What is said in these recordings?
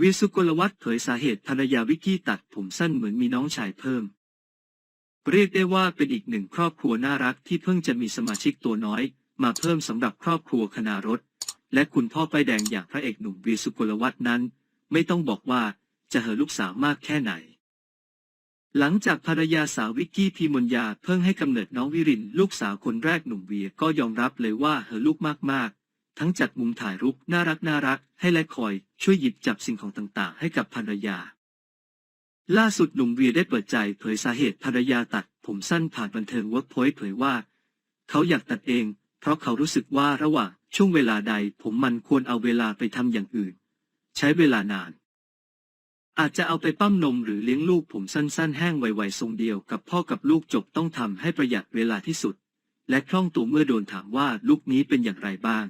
วีสุกลวัฒน์เผยสาเหตุภรรยาวิกกี้ตัดผมสั้นเหมือนมีน้องชายเพิ่ม เรียกได้ว่าเป็นอีกหนึ่งครอบครัวน่ารักที่เพิ่งจะมีสมาชิกตัวน้อย มาเพิ่มสำหรับครอบครัวคณารถ และคุณพ่อป้ายแดงอย่างพระเอกหนุ่มวีสุกลวัฒน์นั้น ไม่ต้องบอกว่าจะเหอลูกสาวมากแค่ไหน หลังจากภรรยาสาววิกกี้พีมนยาเพิ่งให้กำเนิดน้องวิรินลูกสาวคนแรกหนุ่มเวียก็ยอมรับเลยว่าเหอลูกมากๆ ทั้งจัดมุมถ่ายรูปน่ารักน่ารักให้และคอยช่วยหยิบจับสิ่งของต่างๆ ให้กับภรรยา ล่าสุดหนุ่มเวียได้เปิดใจเผยสาเหตุภรรยาตัดผมสั้นผ่านบันเทิงเวิร์กพอยต์เผยว่า เขาอยากตัดเอง เพราะเขารู้สึกว่าระหว่างช่วงเวลาใดผมมันควรเอาเวลาไปทำอย่างอื่น ใช้เวลานาน อาจจะเอาไปปั้มนมหรือเลี้ยงลูกผมสั้นๆ แห้งไวๆทรงเดียวกับพ่อกับลูกจบต้องทำให้ประหยัดเวลาที่สุด และคล่องตัวเมื่อโดนถามว่าลูกนี้เป็นอย่างไรบ้าง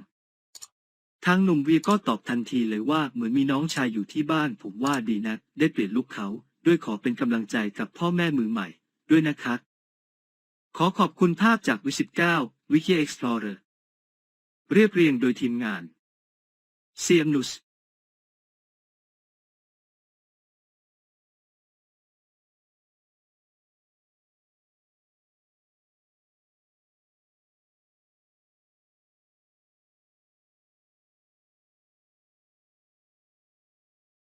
ทางหนุ่มวีก็ตอบทันทีเลยว่าเหมือนมีน้องชายอยู่ที่บ้าน ผมว่าดีนะ ได้เปลี่ยนลูกเขา ด้วยขอเป็นกำลังใจกับพ่อแม่มือใหม่ ด้วยนะครับขอขอบคุณภาพจากวิสิบเก้าวิกิเอ็กซ์พลอเรอร์เรียบเรียงโดยทีมงานเซียมนุส